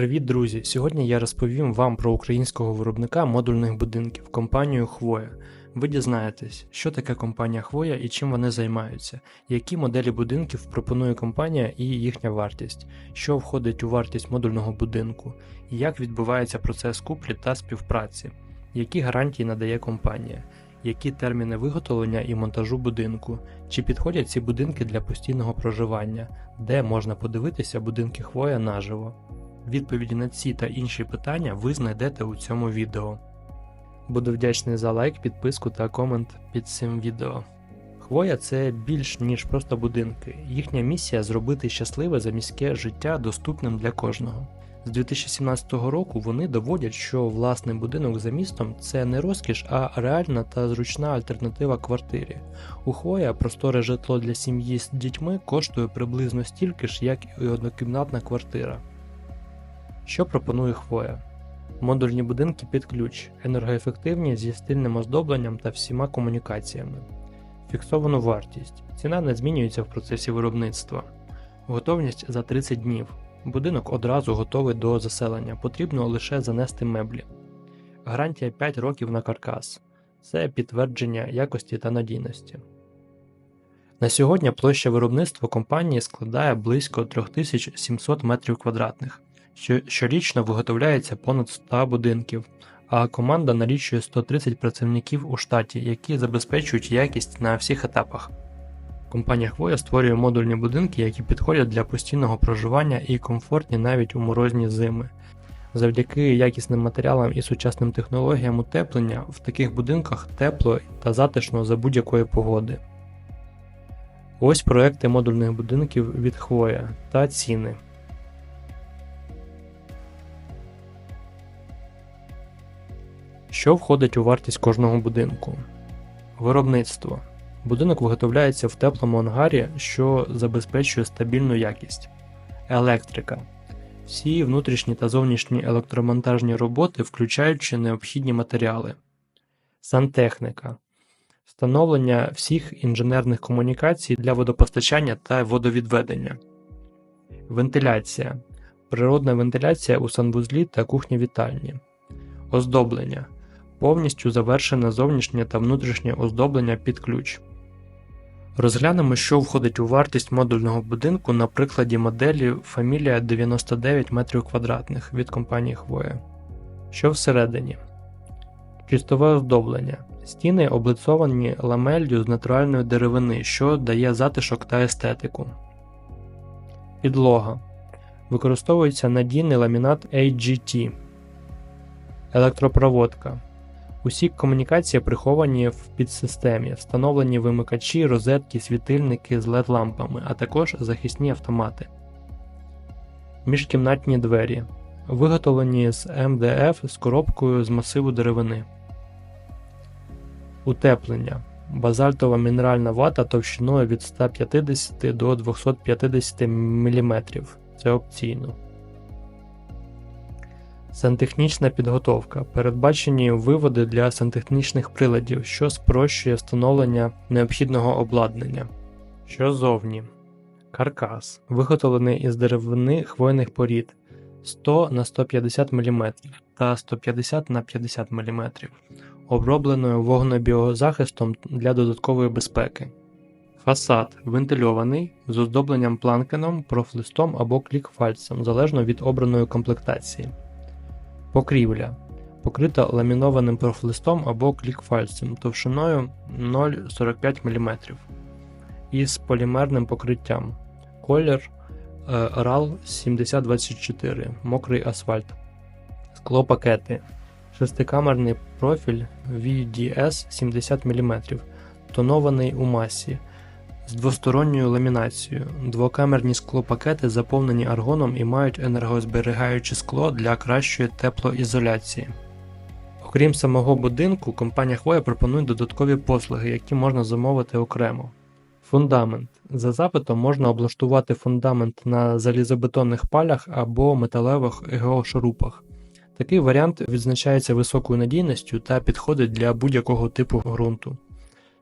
Привіт, друзі! Сьогодні я розповім вам про українського виробника модульних будинків компанію Хвоя. Ви дізнаєтесь, що таке компанія Хвоя і чим вони займаються, які моделі будинків пропонує компанія і їхня вартість, що входить у вартість модульного будинку, як відбувається процес куплі та співпраці, які гарантії надає компанія, які терміни виготовлення і монтажу будинку, чи підходять ці будинки для постійного проживання, де можна подивитися будинки Хвоя наживо. Відповіді на ці та інші питання ви знайдете у цьому відео. Буду вдячний за лайк, підписку та комент під цим відео. Хвоя це більш ніж просто будинки. Їхня місія зробити щасливе заміське життя доступним для кожного. З 2017 року вони доводять, що власний будинок за містом це не розкіш, а реальна та зручна альтернатива квартирі. У Хвоя просторе житло для сім'ї з дітьми коштує приблизно стільки ж, як і однокімнатна квартира. Що пропонує Хвоя? Модульні будинки під ключ, енергоефективні зі стильним оздобленням та всіма комунікаціями, фіксовану вартість. Ціна не змінюється в процесі виробництва, готовність за 30 днів. Будинок одразу готовий до заселення, потрібно лише занести меблі. Гарантія 5 років на каркас. Це підтвердження якості та надійності. На сьогодні площа виробництва компанії складає близько 3700 м2 що щорічно виготовляється понад 100 будинків, а команда налічує 130 працівників у штаті, які забезпечують якість на всіх етапах. Компанія Хвоя створює модульні будинки, які підходять для постійного проживання і комфортні навіть у морозні зими. Завдяки якісним матеріалам і сучасним технологіям утеплення в таких будинках тепло та затишно за будь-якої погоди. Ось проекти модульних будинків від Хвоя та ціни. Що входить у вартість кожного будинку? Виробництво. Будинок виготовляється в теплому ангарі, що забезпечує стабільну якість. Електрика. Всі внутрішні та зовнішні електромонтажні роботи, включаючи необхідні матеріали. Сантехніка. Встановлення всіх інженерних комунікацій для водопостачання та водовідведення. Вентиляція. Природна вентиляція у санвузлі та кухні вітальні. Оздоблення повністю завершене зовнішнє та внутрішнє оздоблення під ключ. Розглянемо, що входить у вартість модульного будинку на прикладі моделі Familia 99 м2 від компанії Хвоя. Що всередині? Чистове оздоблення. Стіни облицовані ламеллю з натуральної деревини, що дає затишок та естетику. Підлога. Використовується надійний ламінат AGT. Електропроводка. Усі комунікації приховані в підсистемі, встановлені вимикачі, розетки, світильники з led лампами, а також захисні автомати. Міжкімнатні двері. Виготовлені з МДФ з коробкою з масиву деревини. Утеплення. Базальтова мінеральна вата товщиною від 150 до 250 мм. Це опційно. Сантехнічна підготовка. Передбачені виводи для сантехнічних приладів, що спрощує встановлення необхідного обладнання. Що зовні? Каркас, виготовлений із деревини хвойних порід 100 на 150 мм та 150 на 50 мм, обробленою вогнебіозахистом для додаткової безпеки. Фасад вентильований з оздобленням планкеном, профлистом або клікфальцем залежно від обраної комплектації. Покрівля покрита ламінованим профлистом або клікфальцем товщиною 0,45 мм із полімерним покриттям. Колір RAL 7024 мокрий асфальт. Склопакети. Шестикамерний профіль VDS 70 мм, тонований у масі з двосторонньою ламінацією. Двокамерні склопакети заповнені аргоном і мають енергозберігаюче скло для кращої теплоізоляції. Окрім самого будинку, компанія Хвоя пропонує додаткові послуги, які можна замовити окремо. Фундамент. За запитом можна облаштувати фундамент на залізобетонних палях або металевих геошурупах. Такий варіант відзначається високою надійністю та підходить для будь-якого типу ґрунту.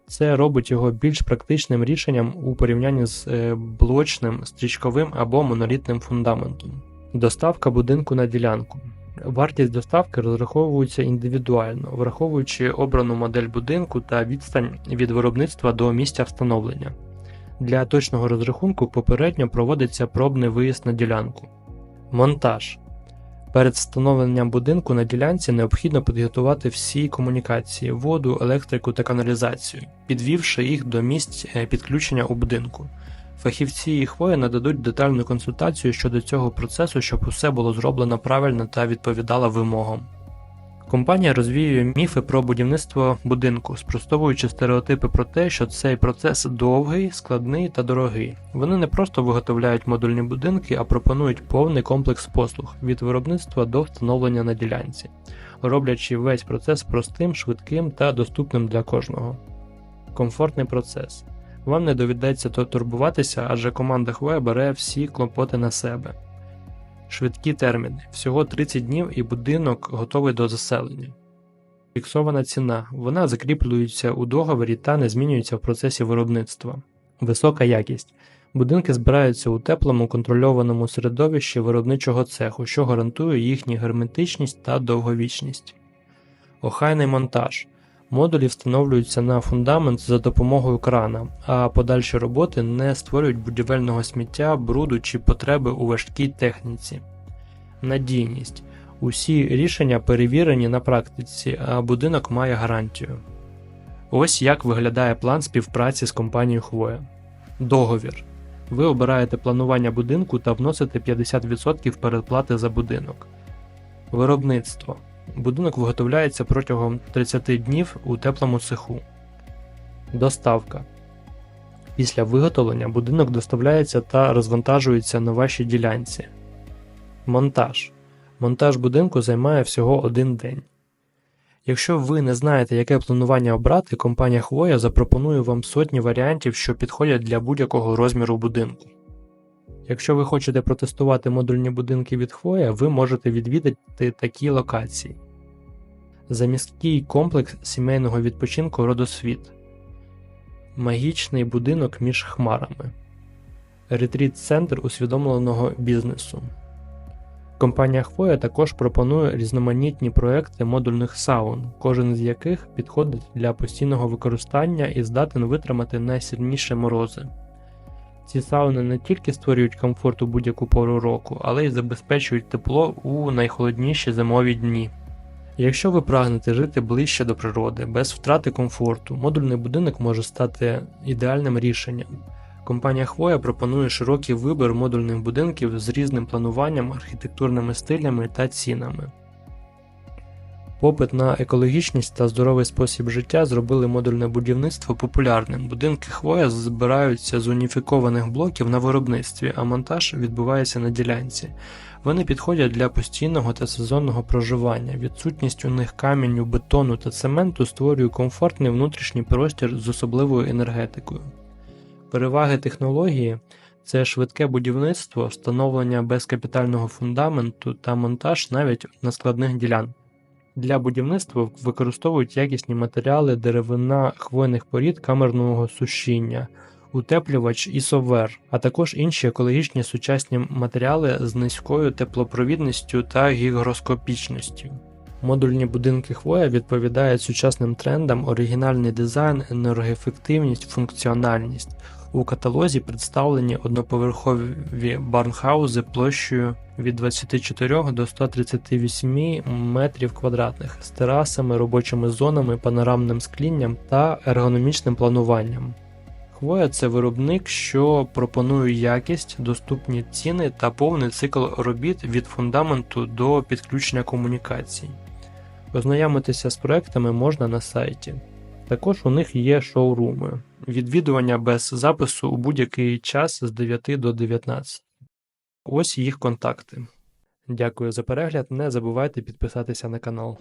Це робить його більш практичним рішенням у порівнянні з е, блочним, стрічковим або монолітним фундаментом. Доставка будинку на ділянку. Вартість доставки розраховується індивідуально, враховуючи обрану модель будинку та відстань від виробництва до місця встановлення. Для точного розрахунку попередньо проводиться пробний виїзд на ділянку. Монтаж. Перед встановленням будинку на ділянці необхідно підготувати всі комунікації, воду, електрику та каналізацію, підвівши їх до місць е, підключення у будинку. Фахівці і хвоя нададуть детальну консультацію щодо цього процесу, щоб усе було зроблено правильно та відповідало вимогам. Компанія розвіює міфи про будівництво будинку, спростовуючи стереотипи про те, що цей процес довгий, складний та дорогий. Вони не просто виготовляють модульні будинки, а пропонують повний комплекс послуг від виробництва до встановлення на ділянці, роблячи весь процес простим, швидким та доступним для кожного. Комфортний процес. Вам не доведеться турбуватися, адже команда Хвоя бере всі клопоти на себе. Швидкі терміни. Всього 30 днів і будинок готовий до заселення. Фіксована ціна. Вона закріплюється у договорі та не змінюється в процесі виробництва. Висока якість. Будинки збираються у теплому контрольованому середовищі виробничого цеху, що гарантує їхню герметичність та довговічність. Охайний монтаж. Модулі встановлюються на фундамент за допомогою крана, а подальші роботи не створюють будівельного сміття, бруду чи потреби у важкій техніці. Надійність. Усі рішення перевірені на практиці, а будинок має гарантію. Ось як виглядає план співпраці з компанією Хвоя. Договір. Ви обираєте планування будинку та вносите 50% передплати за будинок. Виробництво. Будинок виготовляється протягом 30 днів у теплому цеху. Доставка. Після виготовлення будинок доставляється та розвантажується на вашій ділянці. Монтаж. Монтаж будинку займає всього один день. Якщо ви не знаєте, яке планування обрати, компанія Хвоя запропонує вам сотні варіантів, що підходять для будь-якого розміру будинку. Якщо ви хочете протестувати модульні будинки від Хвоя, ви можете відвідати такі локації: Заміський комплекс сімейного відпочинку Родосвіт, Магічний будинок між хмарами, Ретріт-центр усвідомленого бізнесу. Компанія Хвоя також пропонує різноманітні проекти модульних саун, кожен з яких підходить для постійного використання і здатен витримати найсильніші морози. Ці сауни не тільки створюють комфорт у будь-яку пору року, але й забезпечують тепло у найхолодніші зимові дні. Якщо ви прагнете жити ближче до природи, без втрати комфорту, модульний будинок може стати ідеальним рішенням. Компанія Хвоя пропонує широкий вибір модульних будинків з різним плануванням, архітектурними стилями та цінами. Попит на екологічність та здоровий спосіб життя зробили модульне будівництво популярним. Будинки хвоя збираються з уніфікованих блоків на виробництві, а монтаж відбувається на ділянці. Вони підходять для постійного та сезонного проживання. Відсутність у них каменю, бетону та цементу створює комфортний внутрішній простір з особливою енергетикою. Переваги технології це швидке будівництво, встановлення безкапітального фундаменту та монтаж навіть на складних ділянках. Для будівництва використовують якісні матеріали деревина хвойних порід камерного сушіння, утеплювач і совер, а також інші екологічні сучасні матеріали з низькою теплопровідністю та гігроскопічністю. Модульні будинки хвоя відповідають сучасним трендам, оригінальний дизайн, енергоефективність, функціональність. У каталозі представлені одноповерхові барнхаузи площею від 24 до 138 метрів квадратних з терасами, робочими зонами, панорамним склінням та ергономічним плануванням. Хвоя це виробник, що пропонує якість, доступні ціни та повний цикл робіт від фундаменту до підключення комунікацій. Ознайомитися з проектами можна на сайті. Також у них є шоуруми, відвідування без запису у будь-який час з 9 до 19. Ось їх контакти. Дякую за перегляд. Не забувайте підписатися на канал.